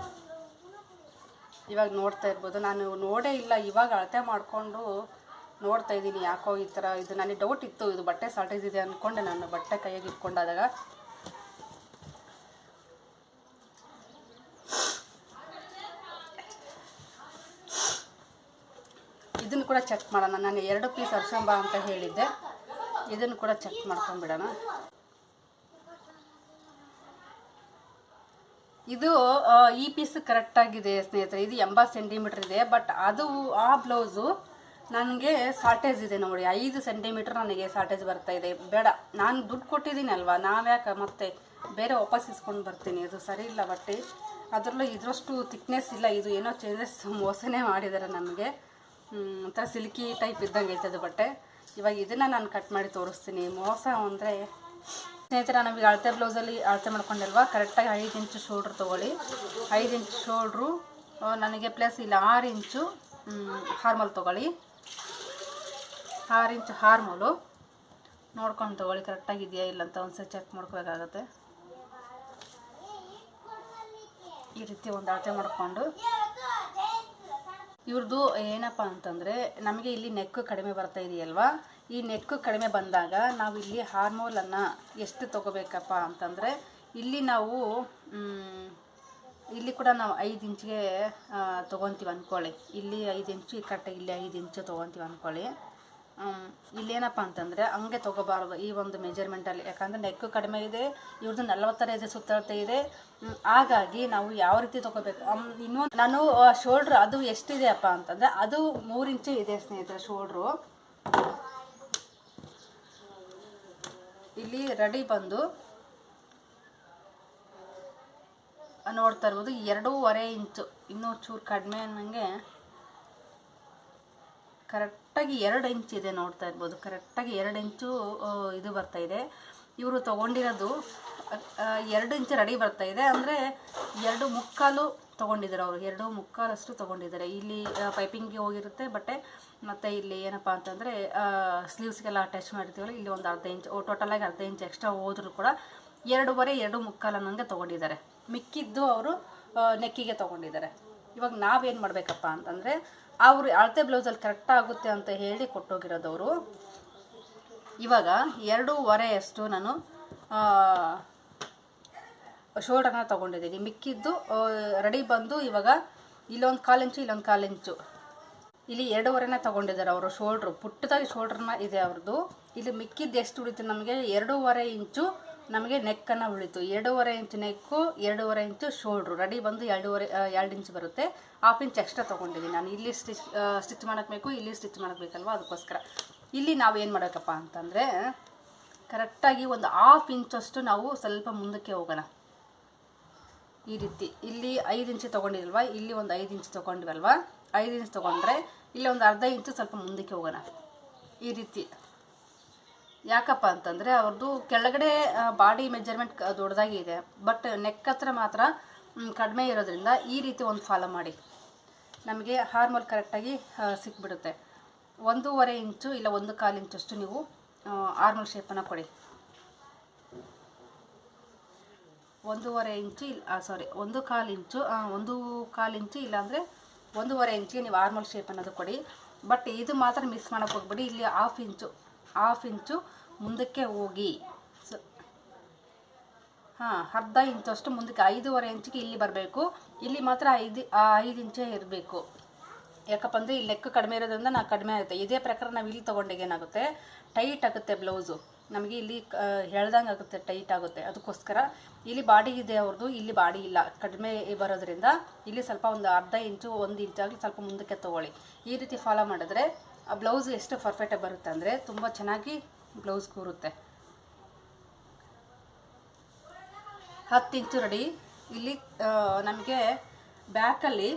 ಇವಾಗ ನೋಡ್ತಾ ಇರ್ಬೋದು, ನಾನು ನೋಡೇ ಇಲ್ಲ. ಇವಾಗ ಅಳತೆ ಮಾಡಿಕೊಂಡು ನೋಡ್ತಾ ಇದ್ದೀನಿ ಯಾಕೋ ಈ ಥರ ಇದು. ನನಗೆ ಡೌಟ್ ಇತ್ತು, ಇದು ಬಟ್ಟೆ ಶಾರ್ಟೇಜ್ ಇದೆ ಅಂದ್ಕೊಂಡೆ ನಾನು, ಬಟ್ಟೆ ಕೈಯಾಗಿ ಇಟ್ಕೊಂಡಾದಾಗ ಇದನ್ನು ಕೂಡ ಚೆಕ್ ಮಾಡೋಣ. ನಾನು ಎರಡು ಪೀಸ್ ಅರ್ಶಂಬ ಅಂತ ಹೇಳಿದ್ದೆ. ಇದನ್ನು ಕೂಡ ಚೆಕ್ ಮಾಡ್ಕೊಂಡ್ಬಿಡೋಣ. ಇದು ಈ ಪೀಸ್ ಕರೆಕ್ಟಾಗಿದೆ ಸ್ನೇಹಿತರೆ. ಇದು ಎಂಬತ್ತು ಸೆಂಟಿಮೀಟ್ರ್ ಇದೆ ಬಟ್ ಅದು, ಆ ಬ್ಲೌಸು ನನಗೆ ಶಾರ್ಟೇಜ್ ಇದೆ ನೋಡಿ. ಐದು ಸೆಂಟಿಮೀಟ್ರ್ ನನಗೆ ಶಾರ್ಟೇಜ್ ಬರ್ತಾ ಇದೆ. ಬೇಡ, ನಾನು ದುಡ್ಡು ಕೊಟ್ಟಿದ್ದೀನಿ ಅಲ್ವಾ? ನಾವ್ಯಾಕೆ ಮತ್ತೆ ಬೇರೆ ವಾಪಸ್ ಇಸ್ಕೊಂಡು ಬರ್ತೀನಿ. ಅದು ಸರಿ ಇಲ್ಲ ಬಟ್ಟೆ. ಅದರಲ್ಲೂ ಇದರಷ್ಟು ತಿಕ್ನೆಸ್ ಇಲ್ಲ. ಇದು ಏನೋ ಚೇಂಜಸ್ ಮೋಸನೇ ಮಾಡಿದ್ದಾರೆ ನಮಗೆ. ಒಂಥರ ಸಿಲ್ಕಿ ಟೈಪ್ ಇದ್ದಂಗೆ ಅದು ಬಟ್ಟೆ. ಇವಾಗ ಇದನ್ನು ನಾನು ಕಟ್ ಮಾಡಿ ತೋರಿಸ್ತೀನಿ. ಮೋಸ ಅಂದರೆ ಸ್ನೇಹಿತರೆ ನಮಗೆ ಅಳತೆ ಬ್ಲೌಸಲ್ಲಿ ಅಳತೆ ಮಾಡ್ಕೊಂಡಲ್ವಾ? ಕರೆಕ್ಟಾಗಿ ಐದು ಇಂಚು ಶೋಲ್ಡ್ರ್ ತೊಗೊಳ್ಳಿ. ಐದು ಇಂಚು ಶೋಲ್ಡ್ರು ನನಗೆ ಪ್ಲಸ್ ಇಲ್ಲಿ ಆರು ಇಂಚು ಹಾರ್ಮಲ್ ತೊಗೊಳ್ಳಿ. ಆರು ಇಂಚು ಹಾರ್ಮಲು ನೋಡ್ಕೊಂಡು ತೊಗೊಳ್ಳಿ ಕರೆಕ್ಟಾಗಿದೆಯಾ ಇಲ್ಲ ಅಂತ ಒಂದ್ಸರಿ ಚೆಕ್ ಮಾಡ್ಕೋಬೇಕಾಗತ್ತೆ. ಈ ರೀತಿ ಒಂದು ಅಳತೆ ಮಾಡಿಕೊಂಡು ಇವ್ರದ್ದು ಏನಪ್ಪ ಅಂತಂದರೆ, ನಮಗೆ ಇಲ್ಲಿ ನೆಕ್ ಕಡಿಮೆ ಬರ್ತಾ ಇದೆಯಲ್ವಾ? ಈ ನೆಕ್ ಕಡಿಮೆ ಬಂದಾಗ ನಾವು ಇಲ್ಲಿ ಹಾರ್ಮೋಲನ್ನು ಎಷ್ಟು ತೊಗೋಬೇಕಪ್ಪ ಅಂತಂದರೆ, ಇಲ್ಲಿ ನಾವು ಇಲ್ಲಿ ಕೂಡ ನಾವು ಐದು ಇಂಚಿಗೆ ತೊಗೊತೀವಿ ಅಂದ್ಕೊಳ್ಳಿ ಇಲ್ಲಿ ಐದು ಇಂಚು ಈ ಕಟ್ಟೆ, ಇಲ್ಲಿ ಐದು ಇಂಚು ತೊಗೊತೀವಿ ಅಂದ್ಕೊಳ್ಳಿ ಇಲ್ಲೇನಪ್ಪ ಅಂತಂದರೆ ಹಂಗೆ ತೊಗೋಬಾರ್ದು ಈ ಒಂದು ಮೆಜರ್ಮೆಂಟಲ್ಲಿ ಯಾಕಂದರೆ ನೆಕ್ಕು ಕಡಿಮೆ ಇದೆ ಇವ್ರದ್ದು ನಲವತ್ತರ ಇದೆ ಸುತ್ತಳತೆ ಇದೆ. ಹಾಗಾಗಿ ನಾವು ಯಾವ ರೀತಿ ತೊಗೋಬೇಕು? ಇನ್ನೊಂದು ನಾನು ಶೋಲ್ಡ್ರ್ ಅದು ಎಷ್ಟಿದೆ ಅಪ್ಪ ಅಂತಂದರೆ ಅದು ಮೂರು ಇಂಚು ಇದೆ ಸ್ನೇಹಿತರೆ ಶೋಲ್ಡ್ರು ಇಲ್ಲಿ ರೆಡಿ ಬಂದು ನೋಡ್ತಾ ಇರ್ಬೋದು, ಎರಡೂವರೆ ಇಂಚು. ಇನ್ನೂ ಚೂರು ಕಡಿಮೆ ಅನ್ನಂಗೆ ಕರೆಕ್ಟಾಗಿ ಎರಡು ಇಂಚ್ ಇದೆ ನೋಡ್ತಾ ಇರ್ಬೋದು. ಕರೆಕ್ಟಾಗಿ ಎರಡು ಇಂಚು ಇದು ಬರ್ತಾ ಇದೆ. ಇವರು ತೊಗೊಂಡಿರೋದು ಎರಡು ಇಂಚು ರೆಡಿ ಬರ್ತಾ ಇದೆ. ಅಂದರೆ ಎರಡು ಮುಕ್ಕಾಲು ತೊಗೊಂಡಿದ್ದಾರೆ ಅವರು. ಎರಡು ಮುಕ್ಕಾಲಷ್ಟು ತೊಗೊಂಡಿದ್ದಾರೆ. ಇಲ್ಲಿ ಪೈಪಿಂಗ್ಗೆ ಹೋಗಿರುತ್ತೆ, ಬಟ್ಟೆ, ಮತ್ತು ಇಲ್ಲಿ ಏನಪ್ಪ ಅಂತಂದರೆ ಸ್ಲೀವ್ಸ್ಗೆಲ್ಲ ಅಟ್ಯಾಚ್ ಮಾಡಿರ್ತೀವಲ್ಲ, ಇಲ್ಲಿ ಒಂದು ಅರ್ಧ ಇಂಚ್ ಟೋಟಲಾಗಿ ಅರ್ಧ ಇಂಚ್ ಎಕ್ಸ್ಟ್ರಾ ಹೋದ್ರೂ ಕೂಡ ಎರಡೂವರೆ, ಎರಡು ಮುಕ್ಕಾಲು ನನಗೆ ತೊಗೊಂಡಿದ್ದಾರೆ. ಮಿಕ್ಕಿದ್ದು ಅವರು ನೆಕ್ಕಿಗೆ ತೊಗೊಂಡಿದ್ದಾರೆ. ಇವಾಗ ನಾವೇನು ಮಾಡಬೇಕಪ್ಪ ಅಂತಂದರೆ ಅವರು ಅಳತೆ ಬ್ಲೌಸಲ್ಲಿ ಕರೆಕ್ಟ್ ಆಗುತ್ತೆ ಅಂತ ಹೇಳಿ ಕೊಟ್ಟೋಗಿರೋದವರು. ಇವಾಗ ಎರಡೂವರೆಯಷ್ಟು ನಾನು ಶೋಲ್ಡರ್ನ ತೊಗೊಂಡಿದ್ದೀನಿ. ಮಿಕ್ಕಿದ್ದು ರೆಡಿ ಬಂದು ಇವಾಗ ಇಲ್ಲೊಂದು ಕಾಲಿಂಚು ಇಲ್ಲೊಂದು ಕಾಲಿಂಚು ಇಲ್ಲಿ ಎರಡೂವರೆನ ತೊಗೊಂಡಿದ್ದಾರೆ ಅವರು ಶೋಲ್ಡ್ರು ಪುಟ್ಟದಾಗಿ ಶೋಲ್ಡ್ರನ್ನ ಇದೆ ಅವ್ರದ್ದು ಇಲ್ಲಿ ಮಿಕ್ಕಿದ್ದು ಎಷ್ಟು ಉಳಿತು ನಮಗೆ? ಎರಡೂವರೆ ಇಂಚು ನಮಗೆ ನೆಕ್ಕನ್ನು ಉಳಿತು. ಎರಡೂವರೆ ಇಂಚು ನೆಕ್ಕು, ಎರಡೂವರೆ ಇಂಚು ಶೋಲ್ಡ್ರು. ರೆಡಿ ಬಂದು ಎರಡೂವರೆ ಎರಡು ಇಂಚು ಬರುತ್ತೆ. ಹಾಫ್ ಇಂಚ್ ಎಕ್ಸ್ಟ್ರಾ ತೊಗೊಂಡಿದ್ದೀನಿ ನಾನು. ಇಲ್ಲಿ ಸ್ಟಿಚ್ ಸ್ಟಿಚ್ ಬೇಕು ಇಲ್ಲಿ ಸ್ಟಿಚ್ ಮಾಡಬೇಕಲ್ವ ಅದಕ್ಕೋಸ್ಕರ. ಇಲ್ಲಿ ನಾವು ಏನು ಮಾಡಬೇಕಪ್ಪ ಅಂತಂದರೆ, ಕರೆಕ್ಟಾಗಿ ಒಂದು ಹಾಫ್ ಇಂಚಷ್ಟು ನಾವು ಸ್ವಲ್ಪ ಮುಂದಕ್ಕೆ ಹೋಗೋಣ. ಈ ರೀತಿ. ಇಲ್ಲಿ ಐದು ಇಂಚು ತೊಗೊಂಡಿಲ್ವಾ ಇಲ್ಲಿ ಒಂದು ಐದು ಇಂಚು ತೊಗೊಂಡಿವಲ್ವ? ಐದು ಇಂಚು ತೊಗೊಂಡ್ರೆ, ಇಲ್ಲಿ ಒಂದು ಅರ್ಧ ಇಂಚು ಸ್ವಲ್ಪ ಮುಂದಕ್ಕೆ ಹೋಗೋಣ. ಈ ರೀತಿ. ಯಾಕಪ್ಪ ಅಂತಂದರೆ ಅವ್ರದ್ದು ಕೆಳಗಡೆ ಬಾಡಿ ಮೆಜರ್ಮೆಂಟ್ ದೊಡ್ಡದಾಗಿ ಇದೆ. ಬಟ್ ನೆಕ್ ಹತ್ರ ಮಾತ್ರ ಕಡಿಮೆ ಇರೋದ್ರಿಂದ ಈ ರೀತಿ ಒಂದು ಫಾಲೋ ಮಾಡಿ. ನಮಗೆ ಹಾರ್ಮೋಲ್ ಕರೆಕ್ಟಾಗಿ ಸಿಕ್ಬಿಡುತ್ತೆ. ಒಂದೂವರೆ ಇಂಚು ಇಲ್ಲ ಒಂದು ಕಾಲು ಇಂಚಷ್ಟು ನೀವು ಆರ್ಮಲ್ ಶೇಪನ್ನು ಕೊಡಿ. ಒಂದೂವರೆ ಇಂಚು ಇಲ್ಲ ಸಾರಿ ಒಂದು ಕಾಲು ಇಂಚು ಒಂದು ಕಾಲು ಇಂಚು ಇಲ್ಲಾಂದರೆ ಒಂದೂವರೆ ಇಂಚಿಗೆ ನೀವು ಆರ್ಮಲ್ ಶೇಪ್ ಅನ್ನೋದು ಕೊಡಿ. ಬಟ್ ಇದು ಮಾತ್ರ ಮಿಸ್ ಮಾಡೋಕ್ಕೆ ಹೋಗ್ಬಿಡಿ. ಇಲ್ಲಿ ಹಾಫ್ ಇಂಚು ಹಾಫ್ ಇಂಚು ಮುಂದಕ್ಕೆ ಹೋಗಿ. ಹಾಂ, ಅರ್ಧ ಇಂಚಷ್ಟು ಮುಂದಕ್ಕೆ, ಐದೂವರೆ ಇಂಚಿಗೆ ಇಲ್ಲಿ ಬರಬೇಕು. ಇಲ್ಲಿ ಮಾತ್ರ ಐದು ಐದು ಇಂಚೇ ಇರಬೇಕು. ಯಾಕಪ್ಪ ಅಂದರೆ ಇಲ್ಲಿ ಲೆಕ್ಕ ಕಡಿಮೆ ಇರೋದ್ರಿಂದ ನಾವು ಕಡಿಮೆ ಆಗುತ್ತೆ. ಇದೇ ಪ್ರಕಾರ ನಾವು ಇಲ್ಲಿ ತೊಗೊಂಡಾಗ ಏನಾಗುತ್ತೆ? ಟೈಟ್ ಆಗುತ್ತೆ ಬ್ಲೌಸು ನಮಗೆ ಇಲ್ಲಿ ಹೇಳ್ದಂಗೆ ಆಗುತ್ತೆ ಟೈಟ್ ಆಗುತ್ತೆ. ಅದಕ್ಕೋಸ್ಕರ ಇಲ್ಲಿ ಬಾಡಿ ಇದೆ ಅವ್ರದ್ದು ಇಲ್ಲಿ ಬಾಡಿ ಇಲ್ಲ. ಕಡಿಮೆ ಬರೋದ್ರಿಂದ ಇಲ್ಲಿ ಸ್ವಲ್ಪ ಒಂದು ಅರ್ಧ ಇಂಚು ಒಂದು ಇಂಚಾಗಲಿ ಸ್ವಲ್ಪ ಮುಂದಕ್ಕೆ ತೊಗೊಳ್ಳಿ. ಈ ರೀತಿ ಫಾಲೋ ಮಾಡಿದ್ರೆ ಆ ಬ್ಲೌಸ್ ಎಷ್ಟು ಪರ್ಫೆಕ್ಟಾಗಿ ಬರುತ್ತೆ ಅಂದರೆ ತುಂಬ ಚೆನ್ನಾಗಿ ಬ್ಲೌಸ್ ಕೂರುತ್ತೆ. ಹತ್ತು ಇಂಚು ರೆಡಿ ಇಲ್ಲಿ ನಮಗೆ ಬ್ಯಾಕಲ್ಲಿ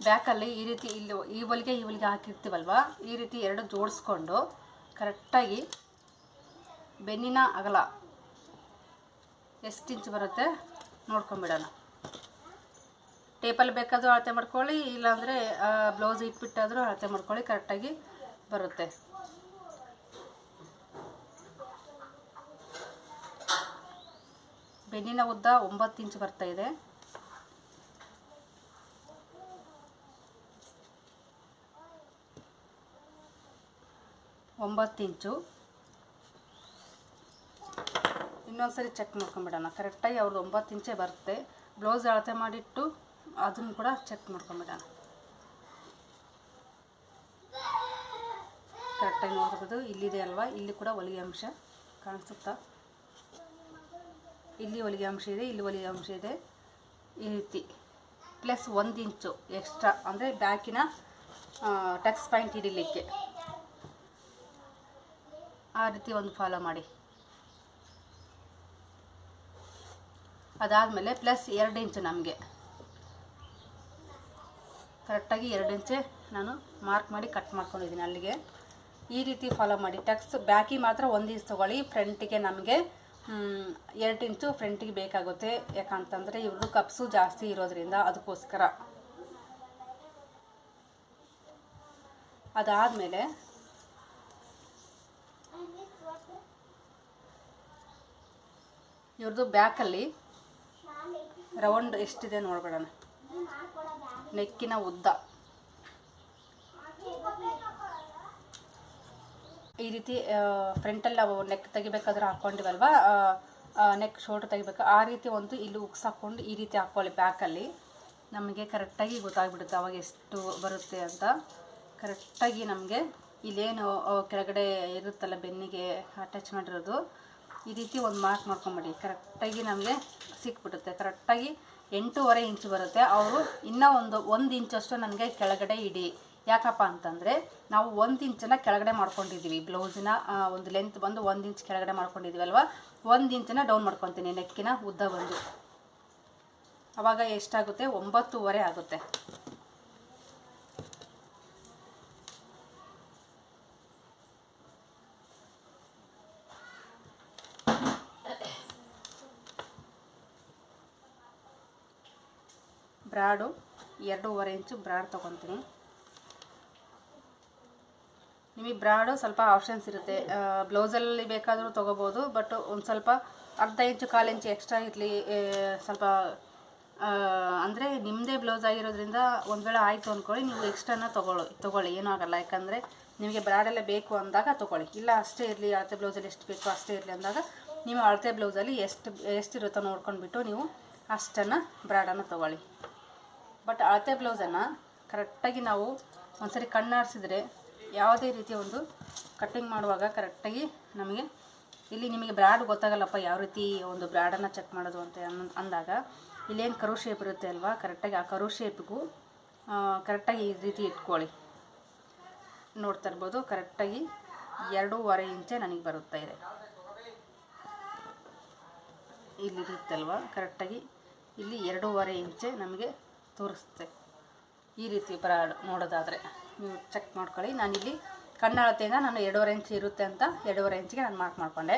ಬ್ಯಾಕಲ್ಲಿ ಈ ರೀತಿ ಇಲ್ಲಿ ಈ ಹೊಲಿಗೆ ಈ ಹೊಲಿಗೆ ಹಾಕಿರ್ತೀವಲ್ವ? ಈ ರೀತಿ ಎರಡು ಜೋಡಿಸ್ಕೊಂಡು ಕರೆಕ್ಟಾಗಿ ಬೆನ್ನಿನ ಅಗಲ. ಎಷ್ಟು ಇಂಚ್ ಬರುತ್ತೆ? ನೋಡ್ಕೊಂಬಿಡೋಣ. ಟೇಪಲ್ಲಿ ಬೇಕಾದರೂ ಅಳತೆ ಮಾಡ್ಕೊಳ್ಳಿ, ಇಲ್ಲಾಂದರೆ ಬ್ಲೌಸ್ ಇಟ್ಬಿಟ್ಟಾದರೂ ಅಳತೆ ಮಾಡ್ಕೊಳ್ಳಿ, ಕರೆಕ್ಟಾಗಿ ಬರುತ್ತೆ. ಬೆನ್ನಿನ ಉದ್ದ ಒಂಬತ್ತು ಇಂಚ್ ಬರ್ತಾ ಇದೆ. ಒಂಬತ್ತು ಇಂಚು. ಇನ್ನೊಂದ್ಸರಿ ಚೆಕ್ ಮಾಡ್ಕೊಂಬಿಡೋಣ. ಕರೆಕ್ಟಾಗಿ ಅವ್ರದ್ದು ಒಂಬತ್ತು ಇಂಚೆ ಬರುತ್ತೆ. ಬ್ಲೌಸ್ ಅಳತೆ ಮಾಡಿಟ್ಟು ಅದನ್ನು ಕೂಡ ಚೆಕ್ ಮಾಡ್ಕೊಂಬಿಡೋಣ. ಕರೆಕ್ಟಾಗಿ ನೋಡ್ಬೋದು. ಇಲ್ಲಿದೆ ಅಲ್ವಾ? ಇಲ್ಲಿ ಕೂಡ ಹೊಲಿಗೆ ಅಂಶ ಕಾಣಿಸುತ್ತಾ? ಇಲ್ಲಿ ಹೊಲಿಗೆ ಅಂಶ ಇದೆ, ಇಲ್ಲಿ ಹೊಲಿಗೆ ಅಂಶ ಇದೆ. ಈ ರೀತಿ. ಪ್ಲಸ್ ಒಂದು ಇಂಚು ಎಕ್ಸ್ಟ್ರಾ ಅಂದರೆ ಬ್ಯಾಕಿನ ಟಕ್ಸ್ ಪಾಯಿಂಟ್ ಹಿಡಿಲಿಕ್ಕೆ. ಆ ರೀತಿ ಒಂದು ಫಾಲೋ ಮಾಡಿ. ಅದಾದಮೇಲೆ ಪ್ಲಸ್ ಎರಡು ಇಂಚು ನಮಗೆ. ಕರೆಕ್ಟಾಗಿ ಎರಡು ಇಂಚೆ ನಾನು ಮಾರ್ಕ್ ಮಾಡಿ ಕಟ್ ಮಾಡ್ಕೊಂಡಿದ್ದೀನಿ ಅಲ್ಲಿಗೆ. ಈ ರೀತಿ ಫಾಲೋ ಮಾಡಿ. ಟಕ್ಸ್ ಬ್ಯಾಕಿ ಮಾತ್ರ ಒಂದು ಇಂಚ್ ತೊಗೊಳ್ಳಿ. ಫ್ರಂಟಿಗೆ ನಮಗೆ ಎರಡು ಇಂಚು ಫ್ರಂಟಿಗೆ ಬೇಕಾಗುತ್ತೆ. ಯಾಕಂತಂದರೆ ಇವ್ರದ್ದು ಕಪ್ಸು ಜಾಸ್ತಿ ಇರೋದ್ರಿಂದ ಅದಕ್ಕೋಸ್ಕರ. ಅದಾದಮೇಲೆ ಇವ್ರದ್ದು ಬ್ಯಾಕಲ್ಲಿ ರೌಂಡ್ ಎಷ್ಟಿದೆ ನೋಡ್ಬಿಡೋಣ ನೆಕ್ಕಿನ ಉದ್ದ. ಈ ರೀತಿ ಫ್ರಂಟಲ್ಲಿ ನಾವು ನೆಕ್ ತೆಗಿಬೇಕಾದ್ರೆ ಹಾಕ್ಕೊಂಡಿವಲ್ವ ನೆಕ್ ಶೋಟ್ ತೆಗಿಬೇಕು. ಆ ರೀತಿ ಒಂದು ಇಲ್ಲಿ ಉಕ್ಸ್ ಹಾಕ್ಕೊಂಡು ಈ ರೀತಿ ಹಾಕ್ಕೊಳ್ಳಿ ಬ್ಯಾಕಲ್ಲಿ ನಮಗೆ ಕರೆಕ್ಟಾಗಿ ಗೊತ್ತಾಗ್ಬಿಡುತ್ತೆ ಅವಾಗ ಎಷ್ಟು ಬರುತ್ತೆ ಅಂತ. ಕರೆಕ್ಟಾಗಿ ನಮಗೆ ಇಲ್ಲೇನು ಕೆಳಗಡೆ ಇರುತ್ತಲ್ಲ ಬೆನ್ನಿಗೆ ಅಟ್ಯಾಚ್ ಮಾಡಿರೋದು ಈ ರೀತಿ ಒಂದು ಮಾರ್ಕ್ ಮಾಡ್ಕೊಂಬಿಡಿ. ಕರೆಕ್ಟಾಗಿ ನಮಗೆ ಸಿಕ್ಬಿಡುತ್ತೆ. ಕರೆಕ್ಟಾಗಿ ಎಂಟೂವರೆ ಇಂಚು ಬರುತ್ತೆ. ಅವರು ಇನ್ನೂ ಒಂದು ಒಂದು ಇಂಚಷ್ಟು ನನಗೆ ಕೆಳಗಡೆ ಇಡಿ. ಯಾಕಪ್ಪ ಅಂತಂದರೆ ನಾವು ಒಂದು ಇಂಚನ್ನ ಕೆಳಗಡೆ ಮಾಡ್ಕೊಂಡಿದ್ದೀವಿ ಬ್ಲೌಸಿನ ಒಂದು ಲೆಂತ್ ಬಂದು ಒಂದು ಇಂಚ್ ಕೆಳಗಡೆ ಮಾಡ್ಕೊಂಡಿದ್ದೀವಲ್ವ ಒಂದು ಇಂಚನ್ನ ಡೌನ್ ಮಾಡ್ಕೊತೀನಿ. ನೆಕ್ಕಿನ ಉದ್ದ ಬಂದು. ಅವಾಗ ಎಷ್ಟಾಗುತ್ತೆ? ಒಂಬತ್ತೂವರೆ ಆಗುತ್ತೆ. ಬ್ರಾಡು, ಎರಡೂವರೆ ಇಂಚು ಬ್ರಾಡ್ ತೊಗೊತೀನಿ. ನಿಮಗೆ ಬ್ರಾಡು ಸ್ವಲ್ಪ ಆಪ್ಷನ್ಸ್ ಇರುತ್ತೆ. ಬ್ಲೌಸಲ್ಲಿ ಬೇಕಾದರೂ ತೊಗೋಬೋದು, ಬಟ್ ಒಂದು ಸ್ವಲ್ಪ ಅರ್ಧ ಇಂಚು, ಕಾಲು ಇಂಚು ಎಕ್ಸ್ಟ್ರಾ ಇರಲಿ ಸ್ವಲ್ಪ ಅಂದರೆ ನಿಮ್ಮದೇ ಬ್ಲೌಸ್ ಆಗಿರೋದ್ರಿಂದ ಒಂದು ವೇಳೆ ಆಯಿತು ಅಂದ್ಕೊಳ್ಳಿ, ನೀವು ಎಕ್ಸ್ಟ್ರಾನ ತೊಗೊಳ್ಳಿ ತೊಗೊಳ್ಳಿ, ಏನೂ ಆಗಲ್ಲ. ಯಾಕಂದರೆ ನಿಮಗೆ ಬ್ರಾಡೆಲ್ಲ ಬೇಕು ಅಂದಾಗ ತೊಗೊಳ್ಳಿ. ಇಲ್ಲ ಅಷ್ಟೇ ಇರಲಿ, ಅಳತೆ ಬ್ಲೌಸಲ್ಲಿ ಎಷ್ಟು ಬೇಕು ಅಷ್ಟೇ ಇರಲಿ ಅಂದಾಗ ನೀವು ಅಳತೆ ಬ್ಲೌಸಲ್ಲಿ ಎಷ್ಟು, ಎಷ್ಟಿರುತ್ತೋ ನೋಡ್ಕೊಂಡ್ಬಿಟ್ಟು ನೀವು ಅಷ್ಟನ್ನು ಬ್ರಾಡನ್ನು ತೊಗೊಳ್ಳಿ. ಬಟ್ ಅಳತೆ ಬ್ಲೌಸನ್ನು ಕರೆಕ್ಟಾಗಿ ನಾವು ಒಂದ್ಸರಿ ಕಣ್ಣಾಡಿಸಿದ್ರೆ ಯಾವುದೇ ರೀತಿಯ ಒಂದು ಕಟ್ಟಿಂಗ್ ಮಾಡುವಾಗ ಕರೆಕ್ಟಾಗಿ ನಮಗೆ ಇಲ್ಲಿ ನಿಮಗೆ ಬ್ರಾಡ್ ಗೊತ್ತಾಗಲ್ಲಪ್ಪ ಯಾವ ರೀತಿ ಒಂದು ಬ್ರ್ಯಾಡನ್ನು ಚೆಕ್ ಮಾಡೋದು ಅಂತ ಅಂದಾಗ ಇಲ್ಲೇನು ಕರು ಶೇಪ್ ಇರುತ್ತೆ ಅಲ್ವಾ? ಕರೆಕ್ಟಾಗಿ ಆ ಕರು ಶೇಪಿಗೂ ಕರೆಕ್ಟಾಗಿ ಈ ರೀತಿ ಇಟ್ಕೊಳ್ಳಿ. ನೋಡ್ತಾ ಇರ್ಬೋದು, ಕರೆಕ್ಟಾಗಿ ಎರಡೂವರೆ ಇಂಚೆ ನನಗೆ ಬರುತ್ತಾ ಇದೆ. ಇಲ್ಲಿ ಇರುತ್ತಲ್ವ? ಕರೆಕ್ಟಾಗಿ ಇಲ್ಲಿ ಎರಡೂವರೆ ಇಂಚೆ ನಮಗೆ ತೋರಿಸುತ್ತೆ ಈ ರೀತಿ ಬ್ರಾಡ್ ನೋಡೋದಾದರೆ ನೀವು ಚೆಕ್ ಮಾಡ್ಕೊಳ್ಳಿ. ನಾನಿಲ್ಲಿ ಕಣ್ಣಳತೆಯಿಂದ ನಾನು ಎರಡೂವರೆ ಇಂಚ್ ಇರುತ್ತೆ ಅಂತ ಎರಡೂವರೆ ಇಂಚಿಗೆ ನಾನು ಮಾರ್ಕ್ ಮಾಡಿಕೊಂಡೆ.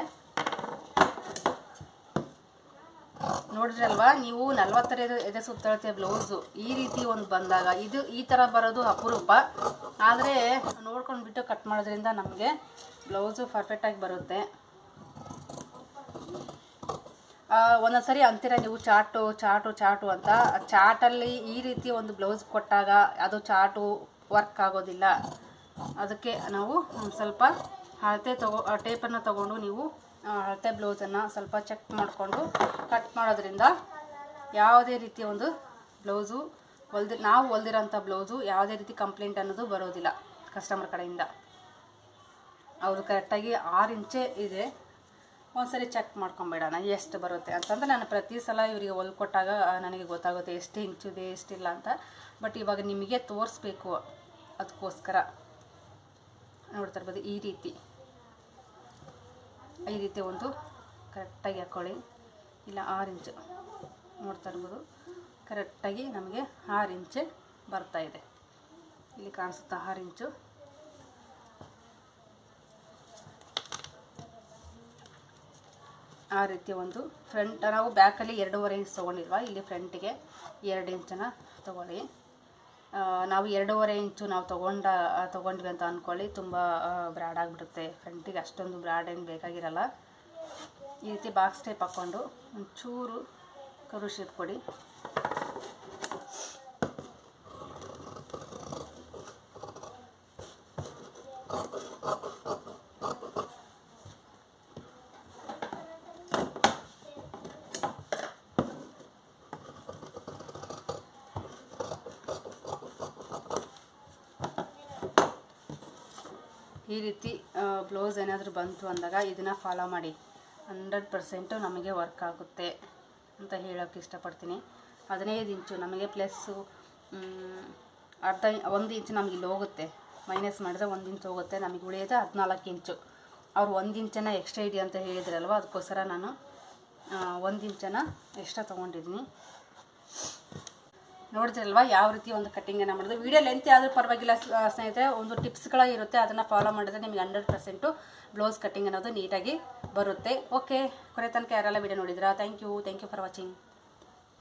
ನೋಡಿದ್ರಲ್ವಾ, ನೀವು ನಲ್ವತ್ತರ ಎದೆ ಸುತ್ತಳತೆ ಬ್ಲೌಸು ಈ ರೀತಿ ಒಂದು ಬಂದಾಗ ಇದು ಈ ಥರ ಬರೋದು ಅಪರೂಪ. ಆದರೆ ನೋಡ್ಕೊಂಡ್ಬಿಟ್ಟು ಕಟ್ ಮಾಡೋದ್ರಿಂದ ನಮಗೆ ಬ್ಲೌಸು ಪರ್ಫೆಕ್ಟಾಗಿ ಬರುತ್ತೆ. ಒಂದೊಂದ್ ಸರಿ ಅಂತೀರ ನೀವು ಚಾಟು ಚಾಟು ಚಾಟು ಅಂತ. ಚಾಟಲ್ಲಿ ಈ ರೀತಿ ಒಂದು ಬ್ಲೌಸ್ ಕೊಟ್ಟಾಗ ಅದು ಚಾಟು ವರ್ಕ್ ಆಗೋದಿಲ್ಲ. ಅದಕ್ಕೆ ನಾವು ಸ್ವಲ್ಪ ಅಳತೆ ತಗೋ ಟೇಪನ್ನು ತಗೊಂಡು ನೀವು ಅಳತೆ ಬ್ಲೌಸನ್ನು ಸ್ವಲ್ಪ ಚೆಕ್ ಮಾಡಿಕೊಂಡು ಕಟ್ ಮಾಡೋದ್ರಿಂದ ಯಾವುದೇ ರೀತಿಯ ಒಂದು ಬ್ಲೌಸು ಹೊಲ್ದಿ, ನಾವು ಹೊಲ್ದಿರೋಂಥ ಬ್ಲೌಸು ಯಾವುದೇ ರೀತಿ ಕಂಪ್ಲೇಂಟ್ ಅನ್ನೋದು ಬರೋದಿಲ್ಲ ಕಸ್ಟಮರ್ ಕಡೆಯಿಂದ. ಅವರು ಕರೆಕ್ಟಾಗಿ ಆರು ಇಂಚೆ ಇದೆ. ಒಂದ್ಸರಿ ಚೆಕ್ ಮಾಡ್ಕೊಂಬಿಡೋಣ, ಎಷ್ಟು ಬರುತ್ತೆ ಅಂತಂದ್ರೆ ನಾನು ಪ್ರತಿ ಸಲ ಇವರಿಗೆ ಹೊಲ್ಕೊಟ್ಟಾಗ ನನಗೆ ಗೊತ್ತಾಗುತ್ತೆ ಎಷ್ಟು ಇಂಚಿದೆ ಎಷ್ಟಿಲ್ಲ ಅಂತ. ಬಟ್ ಇವಾಗ ನಿಮಗೆ ತೋರಿಸ್ಬೇಕು ಅದಕ್ಕೋಸ್ಕರ ನೋಡ್ತಾ ಇರ್ಬೋದು ಈ ರೀತಿ. ಈ ರೀತಿ ಒಂದು ಕರೆಕ್ಟಾಗಿ ಹಾಕ್ಕೊಳ್ಳಿ ಇಲ್ಲ, ಆರು ಇಂಚು. ನೋಡ್ತಾ ಇರ್ಬೋದು ಕರೆಕ್ಟಾಗಿ ನಮಗೆ ಆರು ಇಂಚೆ ಬರ್ತಾಯಿದೆ ಇಲ್ಲಿ ಕಾಣಿಸುತ್ತಾ ಆರು ಇಂಚು. ಆ ರೀತಿ ಒಂದು ಫ್ರಂಟ್ ನಾವು ಬ್ಯಾಕಲ್ಲಿ ಎರಡೂವರೆ ಇಂಚ್ ತೊಗೊಂಡಿಲ್ವಾ? ಇಲ್ಲಿ ಫ್ರಂಟಿಗೆ ಎರಡು ಇಂಚನ್ನ ತೊಗೊಳ್ಳಿ. ನಾವು ಎರಡೂವರೆ ಇಂಚು ನಾವು ತೊಗೊಂಡ, ತೊಗೊಂಡ್ವಿ ಅಂತ ಅಂದ್ಕೊಳ್ಳಿ ತುಂಬ ಬ್ರಾಡ್ ಆಗಿಬಿಡುತ್ತೆ. ಫ್ರಂಟಿಗೆ ಅಷ್ಟೊಂದು ಬ್ರಾಡ್ ಏನು ಬೇಕಾಗಿರಲ್ಲ. ಈ ರೀತಿ ಬಾಕ್ಸ್ ಟೈಪ್ ಹಾಕ್ಕೊಂಡು ಒಂಚೂರು ಕರು ಶೇಪ್ ಕೊಡಿ. ಈ ರೀತಿ ಬ್ಲೌಸ್ ಏನಾದರೂ ಬಂತು ಅಂದಾಗ ಇದನ್ನು ಫಾಲೋ ಮಾಡಿ. ಹಂಡ್ರೆಡ್ ಪರ್ಸೆಂಟು ನಮಗೆ ವರ್ಕ್ ಆಗುತ್ತೆ ಅಂತ ಹೇಳೋಕ್ಕೆ ಇಷ್ಟಪಡ್ತೀನಿ. ಹದಿನೈದು ಇಂಚು ನಮಗೆ ಪ್ಲಸ್ಸು ಅರ್ಧ ಒಂದು ಇಂಚು ನಮಗೆ ಇಲ್ಲಿ ಹೋಗುತ್ತೆ. ಮೈನಸ್ ಮಾಡಿದ್ರೆ ಒಂದು ಇಂಚು ಹೋಗುತ್ತೆ, ನಮಗೆ ಉಳಿಯೋದು ಹದಿನಾಲ್ಕು ಇಂಚು. ಅವ್ರು ಒಂದು ಇಂಚನ ಎಕ್ಸ್ಟ್ರಾ ಇಡಿ ಅಂತ ಹೇಳಿದ್ರಲ್ವ, ಅದಕ್ಕೋಸ್ಕರ ನಾನು ಒಂದು ಇಂಚನ ಎಕ್ಸ್ಟ್ರಾ ತೊಗೊಂಡಿದ್ದೀನಿ. ನೋಡಿದ್ರಲ್ವಾ ಯಾವ ರೀತಿ ಒಂದು ಕಟ್ಟಿಂಗನ್ನು ಮಾಡೋದು. ವಿಡಿಯೋ ಲೆಂತ್ ಆದರೂ ಪರವಾಗಿಲ್ಲ ಸ್ನೇಹಿತರೆ. ಒಂದು ಟಿಪ್ಸ್ಗಳೇ ಇರುತ್ತೆ. ಅದನ್ನು ಫಾಲೋ ಮಾಡಿದ್ರೆ ನಿಮಗೆ ಹಂಡ್ರೆಡ್ ಪರ್ಸೆಂಟು ಬ್ಲೌಸ್ ಕಟ್ಟಿಂಗ್ ಅನ್ನೋದು ನೀಟಾಗಿ ಬರುತ್ತೆ. ಓಕೆ ಕೊನೆ ತನಕ ಯಾರೆಲ್ಲ ವೀಡಿಯೋ ನೋಡಿದ್ರಾ? Thank you thank you for watching